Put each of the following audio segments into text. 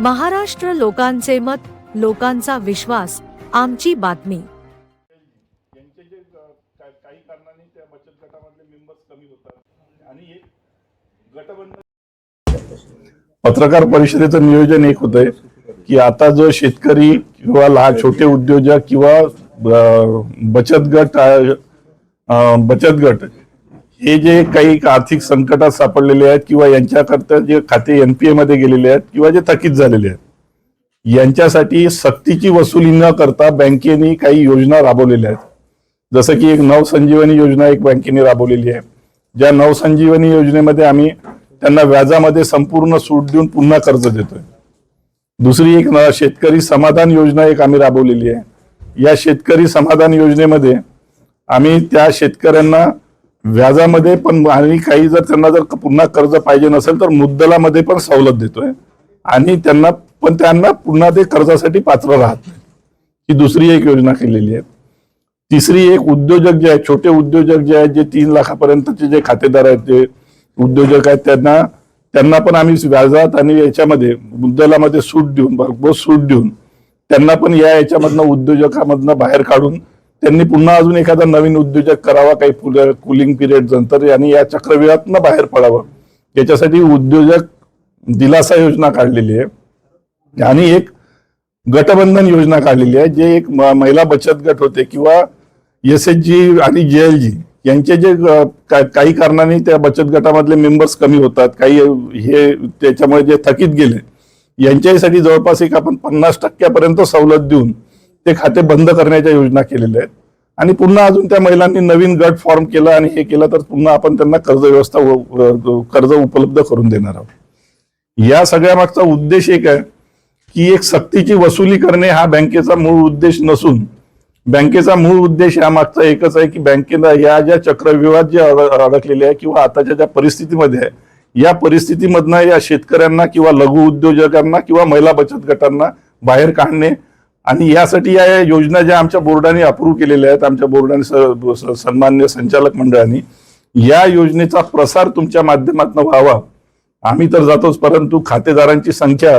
महाराष्ट्र लोकांचे मत लोकांचा विश्वास आमची बातमी. काही कारणाने त्या बचत गटामधले मेंबर्स कमी होतात. आणि एक गटबंधन पत्रकार परिषदेचं नियोजन एक होतंय की आता जो शेतकरी किंवा लहान छोटे उद्योजक किंवा बचत गट बचत गट हे जे काही आर्थिक संकटात सापडलेले आहेत किंवा यांच्याकरता जे खाते एनपीए मध्ये गेलेले आहेत किंवा जे थकीत झालेले आहेत यांच्यासाठी सक्तीची वसुली न करता बँकेने काही योजना राबवलेल्या आहेत. जसं की एक नवसंजीवनी योजना एक बँकेने राबवलेली आहे. ज्या नवसंजीवनी योजनेमध्ये आम्ही त्यांना व्याजामध्ये संपूर्ण सूट देऊन पुन्हा कर्ज देतोय. दुसरी एक शेतकरी समाधान योजना एक आम्ही राबवलेली आहे. या शेतकरी समाधान योजनेमध्ये आम्ही त्या शेतकऱ्यांना व्याजामध्ये पण आणि काही जर त्यांना जर पुन्हा कर्ज पाहिजे नसेल तर मुद्दलामध्ये पण सवलत देतोय. आणि त्यांना पण त्यांना पुन्हा ते कर्जासाठी पात्र राहत नाही. ही दुसरी एक योजना केलेली आहे. तिसरी एक उद्योजक जे आहेत छोटे उद्योजक जे आहेत जे तीन लाखापर्यंतचे जे खातेदार आहेत ते उद्योजक आहेत त्यांना त्यांना पण आम्ही व्याजात आणि याच्यामध्ये मुद्दलामध्ये सूट देऊन भरपूर सूट देऊन त्यांना पण या याच्यामधनं उद्योजकामधनं बाहेर काढून त्यांनी पुन्हा अजून एखादा नवीन उद्योजक करावा काही कुलिंग पिरियड नंतर आणि या चक्रव्यूहातनं बाहेर पडावं. याच्यासाठी उद्योजक दिलासा योजना काढलेली आहे. आणि एक गटबंधन योजना काढलेली आहे जे एक महिला बचत गट होते किंवा एस एच जी आणि जे एल जी यांचे जे काही कारणाने त्या बचत गटामधले मेंबर्स कमी होतात. काही हे त्याच्यामुळे जे थकीत गेले यांच्यासाठी जवळपास एक आपण पन्नास टक्क्यापर्यंत सवलत देऊन ते खाते बंद करण्याच्या योजना केलेल्या आहेत. आणि पुन्हा अजून त्या महिलांनी नवीन गट फॉर्म केला आणि हे केलं तर पुन्हा आपण त्यांना कर्ज व्यवस्था कर्ज उपलब्ध करून देणार आहोत. या सगळ्या मागचा उद्देश एक आहे की एक सक्तीची वसुली करणे हा बँकेचा मूळ उद्देश नसून बँकेचा मूळ उद्देश या मागचा एकच आहे की बँकेला या ज्या चक्रव्यूहात जे अडकलेले आहे किंवा आताच्या ज्या परिस्थितीमध्ये आहे या परिस्थितीमधनं या शेतकऱ्यांना किंवा लघु उद्योजकांना किंवा महिला बचत गटांना बाहेर काढणे आणि यासाठी या योजना ज्या आमच्या बोर्डाने अप्रूव्ह केलेल्या आहेत आमच्या बोर्डाने सन्मान्य संचालक मंडळाने या योजनेचा प्रसार तुमच्या माध्यमातून व्हावा. आम्ही तर जातोच परंतु खातेदारांची संख्या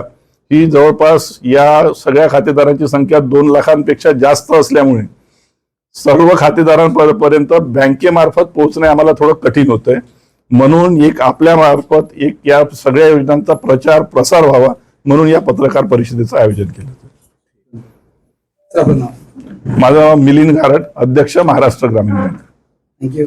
ही जवळपास या सगळ्या खातेदारांची संख्या दोन लाखांपेक्षा जास्त असल्यामुळे सर्व खातेदारांपर्यंत बँकेमार्फत पोहोचणे आम्हाला थोडं कठीण होतंय. म्हणून एक आपल्या मार्फत एक या सगळ्या योजनांचा प्रचार प्रसार व्हावा म्हणून या पत्रकार परिषदेचं आयोजन केलं. माझं मिलिंद घारट अध्यक्ष महाराष्ट्र ग्रामीण बँक. थँक्यू